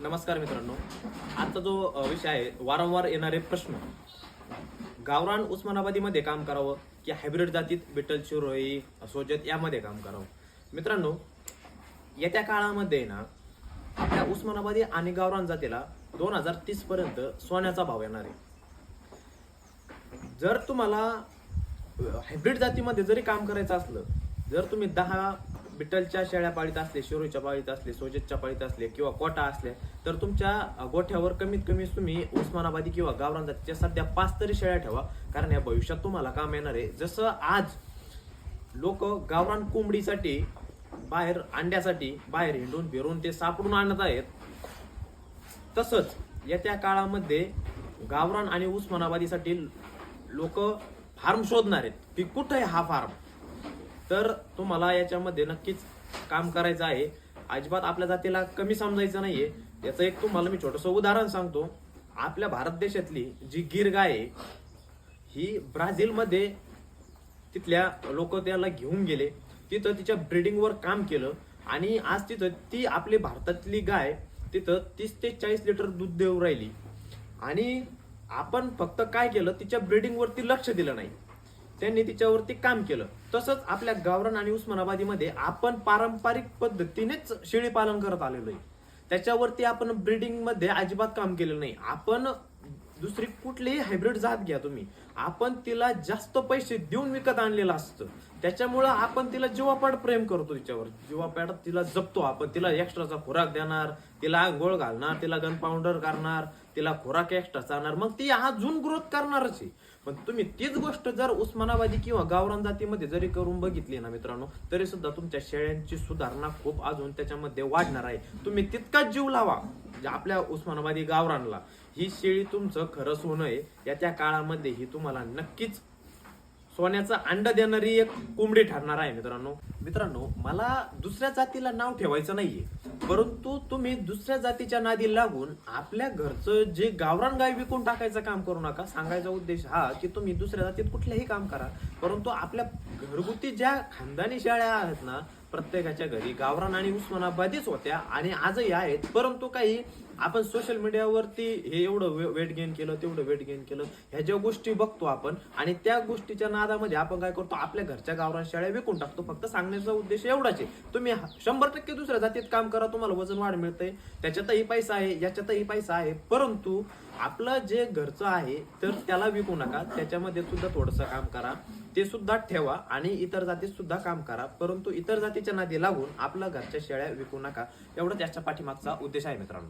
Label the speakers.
Speaker 1: नमस्कार मित्रांनो. आजचा जो विषय आहे वारंवार येणारे प्रश्न. गावरान उस्मानाबादीमध्ये काम करावं की हायब्रिड जातीत बिटल शिरोई सोजत यामध्ये काम करावं? मित्रांनो येत्या काळामध्ये ना आपल्या उस्मानाबादी आणि गावरान जातीला दोन हजार तीस पर्यंत सोन्याचा भाव येणार आहे. जर तुम्हाला हायब्रिड जातीमध्ये जरी काम करायचं असलं जर तुम्ही दहा बिटलच्या शेळ्या पाळीत असले शिरोच्या पाळीत असले सोजेतच्या पाळीत असले किंवा कोटा असले तर तुमच्या गोठ्यावर कमीत कमी तुम्ही उस्मानाबादी किंवा गावरान जातीच्या सध्या पाच तरी शेळ्या ठेवा कारण या भविष्यात तुम्हाला काम येणार आहे. जसं आज लोक गावरान कोंबडीसाठी बाहेर अंड्यासाठी बाहेर हिंडून फिरून ते सापडून आणत आहेत. तसंच येत्या काळामध्ये गावरान आणि उस्मानाबादीसाठी लोक फार्म शोधणार आहेत. की कुठं आहे हा फार्म? तर तुम्हाला याच्यामध्ये नक्कीच काम करायचं आहे. अजिबात आपल्या जातीला कमी समजायचं नाहीये. याचं एक तुम्हाला मी छोटंसं उदाहरण सांगतो. आपल्या भारत देशातली जी गिर गाय आहे ही ब्राझीलमध्ये तिथल्या लोक त्याला घेऊन गेले. तिथं तिच्या ब्रिडिंगवर काम केलं आणि आज तिथं ती आपली भारतातली गाय तिथं तीस ते चाळीस लिटर दूध देऊ राहिली. आणि आपण फक्त काय केलं तिच्या ब्रिडिंगवरती लक्ष दिलं नाही. त्यांनी तिच्यावरती काम केलं. तसंच आपल्या गावरान आणि उस्मानाबादीमध्ये आपण पारंपरिक पद्धतीनेच शेळी पालन करत आलेलो आहे. त्याच्यावरती आपण ब्रिडिंगमध्ये अजिबात काम केलेलं नाही. आपण दुसरी कुठलीही हायब्रिड जात घ्या तुम्ही. आपण तिला जास्त पैसे देऊन विकत आणलेलं असतं. त्याच्यामुळं आपण तिला जीवापाड प्रेम करतो तिच्यावर जीवापाड तिला जपतो आपण. तिला एक्स्ट्राचा खुराक देणार तिला आंघोळ घालणार तिला गन पावडर करणार तिला खुराक एक्स्ट्रा चालणार मग ती अजून ग्रोथ करणारच आहे. पण तुम्ही तीच गोष्ट जर उस्मानाबादी किंवा गावरान जातीमध्ये जरी करून बघितली ना मित्रांनो तरी सुद्धा तुमच्या शेळ्यांची सुधारणा खूप अजून त्याच्यामध्ये वाढणार आहे. तुम्ही तितकाच जीव लावा. म्हणजे आपल्या उस्मानाबादी गावरानला ही शेळी तुमचं खरं सोनं आहे. येत्या काळामध्ये ही तुम्हाला नक्कीच सोन्याचं अंड देणारी एक कोंबडी ठरणार आहे मित्रांनो. मित्रांनो मला दुसऱ्या जातीला नाव ठेवायचं नाहीये परंतु तुम्ही दुसऱ्या जातीच्या नादी लागून आपल्या घरचं जे गावरान गाय विकून टाकायचं काम करू नका. सांगायचा उद्देश हा की तुम्ही दुसऱ्या जातीत कुठलंही काम करा परंतु आपल्या घरगुती ज्या खानदानी शाळा आहेत ना प्रत्येकाच्या घरी गावरान आणि उस्मानाबादीच होत्या आणि आजही आहेत. परंतु काही आपण सोशल मीडियावरती हे एवढं वेट गेन केलं तेवढं वेट गेन केलं ह्या ज्या गोष्टी बघतो आपण आणि त्या गोष्टीच्या नादामध्ये आपण काय करतो आपल्या घरच्या गावरान शाळा विकून टाकतो. फक्त सांगण्याचा उद्देश एवढाच आहे. तुम्ही शंभर टक्के दुसऱ्या जातीत काम करा तुम्हाला वजन वाढ मिळतंय. त्याच्यातही पैसा आहे याच्यातही पैसा आहे. परंतु आपलं जे घरचं आहे तर त्याला विकू नका. त्याच्यामध्ये सुद्धा थोडंसं काम करा. ते सुद्धा ठेवा आणि इतर जातीत सुद्धा काम करा. परंतु इतर जातीच्या नादी लागून आपल्या घरच्या शेळ्या विकू नका. एवढं त्याच्या पाठीमागचा उद्देश आहे मित्रांनो.